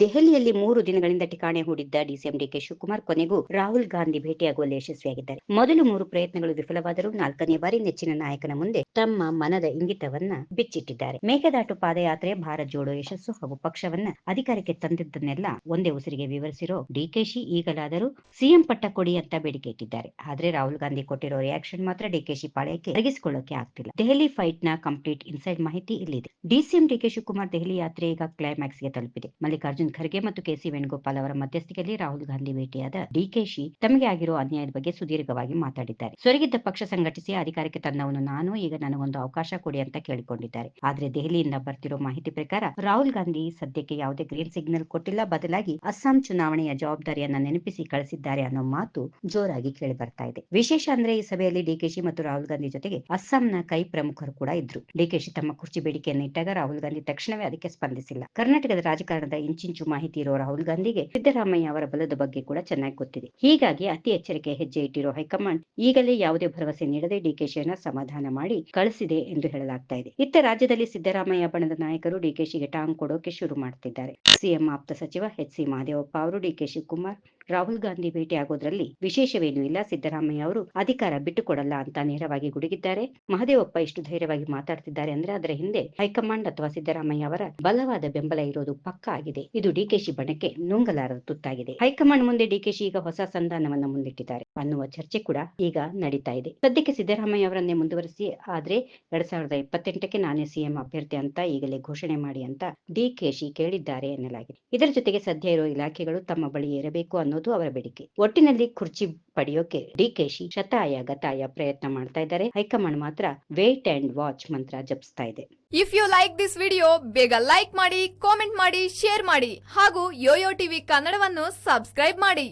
ದೆಹಲಿಯಲ್ಲಿ ಮೂರು ದಿನಗಳಿಂದ ಠಿಕಾಣೆ ಹೂಡಿದ್ದ ಡಿಸಿಎಂ ಡಿಕೆ ಶಿವಕುಮಾರ್, ಕೊನೆಗೂ ರಾಹುಲ್ ಗಾಂಧಿ ಭೇಟಿಯಾಗುವಲ್ಲಿ ಯಶಸ್ವಿಯಾಗಿದ್ದಾರೆ. ಮೊದಲು ಮೂರು ಪ್ರಯತ್ನಗಳು ವಿಫಲವಾದರೂ ನಾಲ್ಕನೇ ಬಾರಿ ನೆಚ್ಚಿನ ನಾಯಕನ ಮುಂದೆ ತಮ್ಮ ಮನದ ಇಂಗಿತವನ್ನ ಬಿಚ್ಚಿಟ್ಟಿದ್ದಾರೆ. ಮೇಕೆದಾಟು ಪಾದಯಾತ್ರೆ, ಭಾರತ್ ಜೋಡೋ ಯಶಸ್ಸು ಹಾಗೂ ಪಕ್ಷವನ್ನ ಅಧಿಕಾರಕ್ಕೆ ತಂದಿದ್ದನ್ನೆಲ್ಲ ಒಂದೇ ಉಸಿರಿಗೆ ವಿವರಿಸಿರೋ ಡಿಕೆಶಿ ಈಗಲಾದರೂ ಸಿಎಂ ಪಟ್ಟ ಕೊಡಿ ಅಂತ ಬೇಡಿಕೆ ಇಟ್ಟಿದ್ದಾರೆ. ಆದ್ರೆ ರಾಹುಲ್ ಗಾಂಧಿ ಕೊಟ್ಟಿರೋ ರಿಯಾಕ್ಷನ್ ಮಾತ್ರ ಡಿಕೆಶಿ ಪಾಳ್ಯಕ್ಕೆ ಅರಗಿಸಿಕೊಳ್ಳೋಕೆ ಆಗ್ತಿಲ್ಲ. ದೆಹಲಿ ಫೈಟ್ನ ಕಂಪ್ಲೀಟ್ ಇನ್ಸೈಡ್ ಮಾಹಿತಿ ಇಲ್ಲಿದೆ. ಡಿಸಿಎಂ ಡಿಕೆ ಶಿವಕುಮಾರ್ ದೆಹಲಿ ಯಾತ್ರೆ ಈಗ ಕ್ಲೈಮ್ಯಾಕ್ಸ್ಗೆ ತಲುಪಿದೆ. ಮಲ್ಲಿಕಾರ್ಜುನ್ ಖರ್ಗೆ ಮತ್ತು ಕೆಸಿ ವೇಣುಗೋಪಾಲ್ ಅವರ ಮಧ್ಯಸ್ಥಿಕೆಯಲ್ಲಿ ರಾಹುಲ್ ಗಾಂಧಿ ಭೇಟಿಯಾದ ಡಿಕೆಶಿ ತಮಗೆ ಆಗಿರುವ ಅನ್ಯಾಯದ ಬಗ್ಗೆ ಸುದೀರ್ಘವಾಗಿ ಮಾತಾಡಿದ್ದಾರೆ. ಸೊರಗಿದ್ದ ಪಕ್ಷ ಸಂಘಟಿಸಿ ಅಧಿಕಾರಕ್ಕೆ ತಂದವನು ನಾನು, ಈಗ ನನಗೊಂದು ಅವಕಾಶ ಕೊಡಿ ಅಂತ ಕೇಳಿಕೊಂಡಿದ್ದಾರೆ. ಆದ್ರೆ ದೆಹಲಿಯಿಂದ ಬರ್ತಿರೋ ಮಾಹಿತಿ ಪ್ರಕಾರ ರಾಹುಲ್ ಗಾಂಧಿ ಸದ್ಯಕ್ಕೆ ಯಾವುದೇ ಗ್ರೀನ್ ಸಿಗ್ನಲ್ ಕೊಟ್ಟಿಲ್ಲ, ಬದಲಾಗಿ ಅಸ್ಸಾಂ ಚುನಾವಣೆಯ ಜವಾಬ್ದಾರಿಯನ್ನ ನೆನಪಿಸಿ ಕಳಿಸಿದ್ದಾರೆ ಅನ್ನೋ ಮಾತು ಜೋರಾಗಿ ಕೇಳಿ ಬರ್ತಾ ಇದೆ. ವಿಶೇಷ ಅಂದ್ರೆ ಈ ಸಭೆಯಲ್ಲಿ ಡಿಕೆಶಿ ಮತ್ತು ರಾಹುಲ್ ಗಾಂಧಿ ಜೊತೆಗೆ ಅಸ್ಸಾಂನ ಕೈ ಪ್ರಮುಖರು ಕೂಡ ಇದ್ರು. ಡಿಕೆಶಿ ತಮ್ಮ ಕುರ್ಚಿ ಬೇಡಿಕೆಯನ್ನು ಇಟ್ಟಾಗ ರಾಹುಲ್ ಗಾಂಧಿ ತಕ್ಷಣವೇ ಅದಕ್ಕೆ ಸ್ಪಂದಿಸಿಲ್ಲ. ಕರ್ನಾಟಕದ ರಾಜಕಾರಣದ ಇಂಚಿಂಚು ಮಾಹಿತಿ ಇರೋ ರಾಹುಲ್ ಗಾಂಧಿಗೆ ಸಿದ್ದರಾಮಯ್ಯ ಅವರ ಬಲದ ಬಗ್ಗೆ ಕೂಡ ಚೆನ್ನಾಗಿ ಗೊತ್ತಿದೆ. ಹೀಗಾಗಿ ಅತಿ ಎಚ್ಚರಿಕೆ ಹೆಜ್ಜೆ ಇಟ್ಟಿರೋ ಹೈಕಮಾಂಡ್ ಈಗಲೇ ಯಾವುದೇ ಭರವಸೆ ನೀಡದೆ ಡಿಕೆಶಿಯನ್ನ ಸಮಾಧಾನ ಮಾಡಿ ಕಳಿಸಿದೆ ಎಂದು ಹೇಳಲಾಗ್ತಾ ಇದೆ. ಇತ್ತ ರಾಜ್ಯದಲ್ಲಿ ಸಿದ್ದರಾಮಯ್ಯ ಬಣದ ನಾಯಕರು ಡಿಕೆಶಿಗೆ ಟಾಂಗ್ ಕೊಡೋಕೆ ಶುರು ಮಾಡ್ತಿದ್ದಾರೆ. ಸಿಎಂ ಆಪ್ತ ಸಚಿವ ಎಚ್ ಸಿ ಮಹದೇವಪ್ಪ ಅವರು ಡಿಕೆ ಶಿವಕುಮಾರ್ ರಾಹುಲ್ ಗಾಂಧಿ ಭೇಟಿಯಾಗೋದ್ರಲ್ಲಿ ವಿಶೇಷವೇನೂ ಇಲ್ಲ. ಸಿದ್ದರಾಮಯ್ಯ ಅವರು ಅಧಿಕಾರ ಬಿಟ್ಟುಕೊಡಲ್ಲ ಅಂತ ನೇರವಾಗಿ ಗುಡುಗಿದ್ದಾರೆ. ಮಹದೇವಪ್ಪ ಇಷ್ಟು ಧೈರ್ಯವಾಗಿ ಮಾತಾಡ್ತಿದ್ದಾರೆ ಅಂದ್ರೆ ಅದರ ಹಿಂದೆ ಹೈಕಮಾಂಡ್ ಅಥವಾ ಸಿದ್ದರಾಮಯ್ಯ ಅವರ ಬಲವಾದ ಬೆಂಬಲ ಇರೋದು ಪಕ್ಕ ಆಗಿದೆ. ಇದು ಡಿಕೆಶಿ ಬಣಕ್ಕೆ ನುಂಗಲಾರದ ತುತ್ತಾಗಿದೆ. ಹೈಕಮಾಂಡ್ ಮುಂದೆ ಡಿಕೆಶಿ ಈಗ ಹೊಸ ಸಂಧಾನವನ್ನ ಮುಂದಿಟ್ಟಿದ್ದಾರೆ ಅನ್ನುವ ಚರ್ಚೆ ಕೂಡ ಈಗ ನಡೀತಾ ಇದೆ. ಸದ್ಯಕ್ಕೆ ಸಿದ್ದರಾಮಯ್ಯ ಅವರನ್ನೇ ಮುಂದುವರಿಸಿ ಆದ್ರೆ ಎರಡ್ ಸಾವಿರದ ಇಪ್ಪತ್ತೆಂಟಕ್ಕೆ ನಾನೇ ಸಿಎಂ ಅಭ್ಯರ್ಥಿ ಅಂತ ಈಗಲೇ ಘೋಷಣೆ ಮಾಡಿ ಅಂತ ಡಿಕೆಶಿ ಕೇಳಿದ್ದಾರೆ ಎನ್ನಲಾಗಿದೆ. ಇದರ ಜೊತೆಗೆ ಸದ್ಯ ಇರೋ ಇಲಾಖೆಗಳು ತಮ್ಮ ಬಳಿ ಇರಬೇಕು ಅನ್ನೋದು ಅವರ ಬೇಡಿಕೆ. ಒಟ್ಟಿನಲ್ಲಿ ಕುರ್ಚಿ ಪಡೆಯೋಕೆ ಡಿಕೆಶಿ ಶತಾಯ ಗತಾಯ ಪ್ರಯತ್ನ ಮಾಡ್ತಾ ಇದ್ದಾರೆ. ಹೈಕಮಾಂಡ್ ಮಾತ್ರ ವೇಟ್ ಅಂಡ್ ವಾಚ್ ಮಂತ್ರ ಜಪಿಸ್ತಾ ಇದೆ. If you like this video ಬೇಗ ಲೈಕ್ ಮಾಡಿ ಕಾಮೆಂಟ್ ಮಾಡಿ ಶೇರ್ ಮಾಡಿ ಹಾಗೂ ಯೋಯೋ ಟಿವಿ ಕನ್ನಡವನ್ನು ಸಬ್ಸ್ಕ್ರೈಬ್ ಮಾಡಿ.